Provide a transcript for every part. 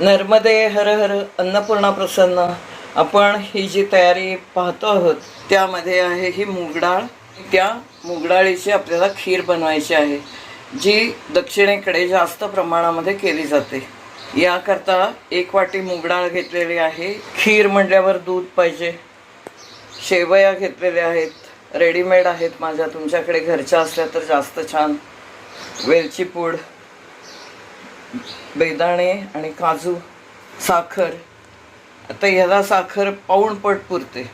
नर्मदे हर हर अन्नपूर्णा प्रसन्न. आपण ही जी तयारी पाहतो आहोत त्यामध्ये आहे ही मूगडाळ. त्या मूगडाळीची आपल्याला खीर बनवायची आहे जी दक्षिणेकडे जास्त प्रमाणामध्ये केली जाते. याकरता एक वाटी मूगडाळ घेतलेली आहे. खीर म्हटल्यावर दूध पाहिजे. शेवया घेतलेल्या आहेत. रेडीमेड आहेत माझ्या तुमच्याकडे घरच्या असल्या तर जास्त छान. वेलची पूड. बेदाणे आणि काजू साखर. आता ह्याला साखर पाऊणपट पुरते.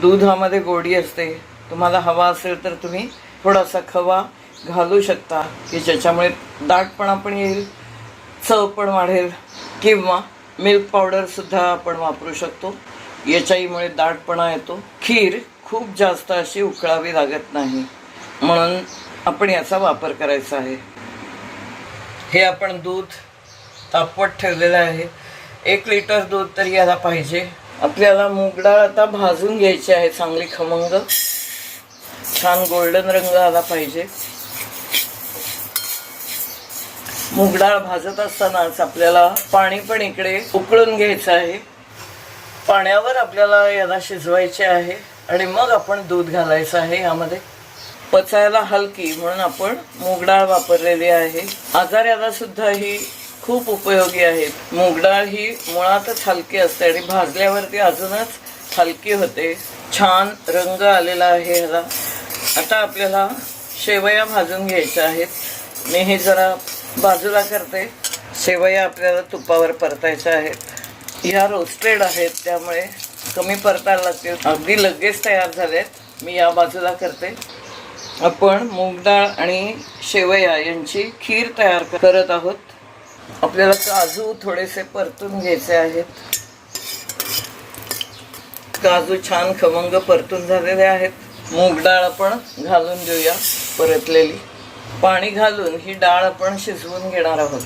दुधामध्ये गोडी असते. तुम्हाला हवा असेल तर तुम्ही थोडासा खवा घालू शकता की ज्याच्यामुळे दाटपणा पण येईल चव पण वाढेल किंवा मिल्क पावडरसुद्धा आपण वापरू शकतो. याच्याहीमुळे दाटपणा येतो. खीर खूप जास्त अशी उकळावी लागत नाही. म्हणून आपण याचा वापर करायचा आहे. हे आपण दूध तापवत ठेवलेलं आहे. एक लिटर दूध तरी याला पाहिजे. आपल्याला मूग डाळ आता भाजून घ्यायची आहे चांगली खमंग. छान गोल्डन रंग आला पाहिजे. मूग डाळ भाजत असतानाच आपल्याला पाणी पण इकडे उकळून घ्यायचं आहे. पाण्यावर आपल्याला याला शिजवायचे आहे. आणि मग आपण दूध घालायचं आहे यामध्ये. पचायला हलकी म्हणून आपण मूग डाळ वापरलेली आहे. आजाऱ्याला सुद्धा ही खूप उपयोगी आहे मूग डाळ ही मुळातच हलकी असते आणि भाजल्यावरती अजूनच हलकी होते. छान रंग आलेला आहे ह्याला. आता आपल्याला शेवया भाजून घ्यायच्या आहेत. मी हे जरा बाजूला करते. शेवया आपल्याला तुपावर परतायच्या आहेत. ह्या रोस्टेड आहेत त्यामुळे कमी परतायला लागतील. अगदी लगेच तयार झालेत. मी या बाजूला करते. आपण मूग डाळ आणि शेवया यांची खीर तयार करत आहोत. आपल्याला काजू थोडेसे परतून घ्यायचे आहेत. काजू छान खमंग परतून झालेले आहेत. मूग डाळ आपण घालून देऊया परतलेली. पाणी घालून ही डाळ आपण शिजवून घेणार आहोत.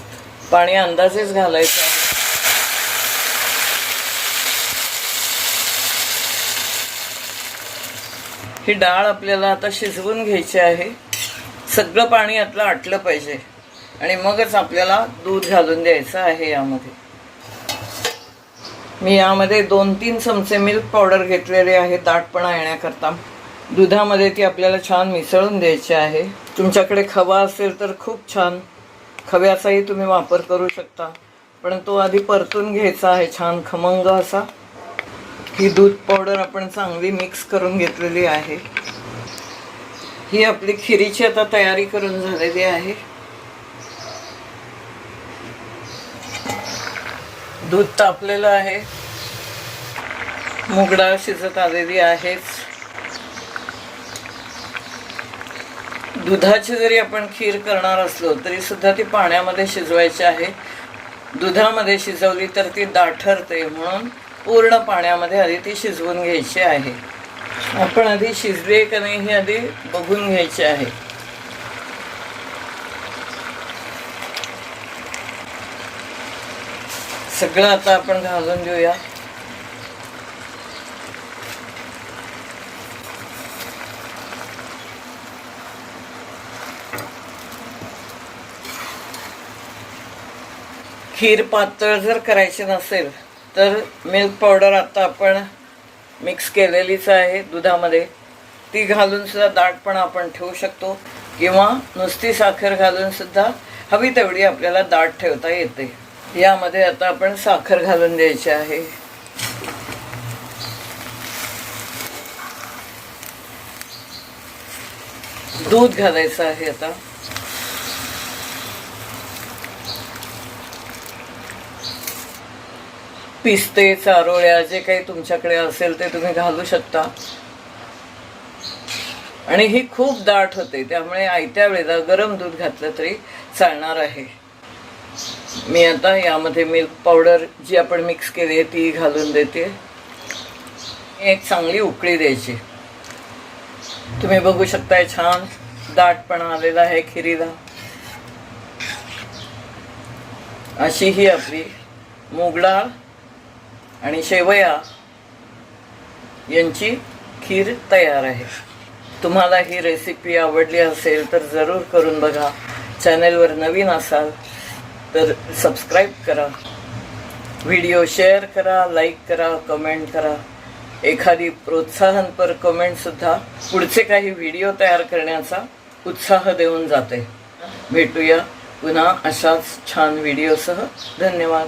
पाणी अंदाजेच घालायचं आहे ही डाळ आपल्याला आता शिजवून घ्यायची आहे. सगळं पाणी यातलं आटलं पाहिजे. आणि मगच आपल्याला दूध घालून द्यायचं आहे यामध्ये. मी यामध्ये दोन तीन चमचे मिल्क पावडर घेतलेले आहे दाटपणा येण्याकरता. दुधामध्ये ती आपल्याला छान मिसळून द्यायची आहे. तुमच्याकडे खवा असेल तर खूप छान. खव्याचाही तुम्ही वापर करू शकता. पण तो आधी परतून घ्यायचा आहे छान खमंग असा. ही दूध पावडर आपण चांगली मिक्स करून घेतलेली आहे. ही आपली खिरीची आता तयारी करून झालेली आहे. दूध तापलेलं आहे. मुगडाळ शिजत आलेली आहेच. दुधाची जरी आपण खीर करणार असलो तरी सुद्धा ती पाण्यामध्ये शिजवायची आहे. दुधामध्ये शिजवली तर ती दाठरते म्हणून पूर्ण पाण्यामध्ये आधी ती शिजवून घ्यायची आहे. आपण आधी शिजले का नाही हे आधी बघून घ्यायचे आहे. सगळं आता आपण घालून देऊया खीर पातळ जर करायची नसेल तर मिल्क पावडर आता आपण मिक्स केलेलीच आहे दुधामध्ये. ती घालूनसुद्धा दाटपणा आपण ठेवू शकतो. किंवा नुसती साखर घालूनसुद्धा हवी तेवढी आपल्याला दाट ठेवता येते. यामध्ये आता आपण साखर घालून द्यायची आहे. दूध घालायचं आहे आता. पिस्ते चारोळ्या जे काही तुमच्याकडे असेल ते तुम्ही घालू शकता. आणि ही खूप दाट होते त्यामुळे आयत्या वेळेला गरम दूध घातलं तरी चालणार आहे. मी आता यामध्ये मिल्क पावडर जी आपण मिक्स केली आहे ती घालून देते. एक चांगली उकळी द्यायची. तुम्ही बघू शकताय छान दाटपणा आलेला आहे खिरीला. अशी ही आपली मुगडाळ आणि शेवया यांची खीर तयार आहे. तुम्हाला ही रेसिपी आवडली असेल तर जरूर करून बघा. चॅनलवर नवीन असाल तर सबस्क्राईब करा. व्हिडिओ शेअर करा लाईक करा कमेंट करा. एखादी प्रोत्साहनपर कमेंटसुद्धा पुढचे काही व्हिडिओ तयार करण्याचा उत्साह देऊन जाते. भेटूया पुन्हा अशाच छान व्हिडिओसह धन्यवाद.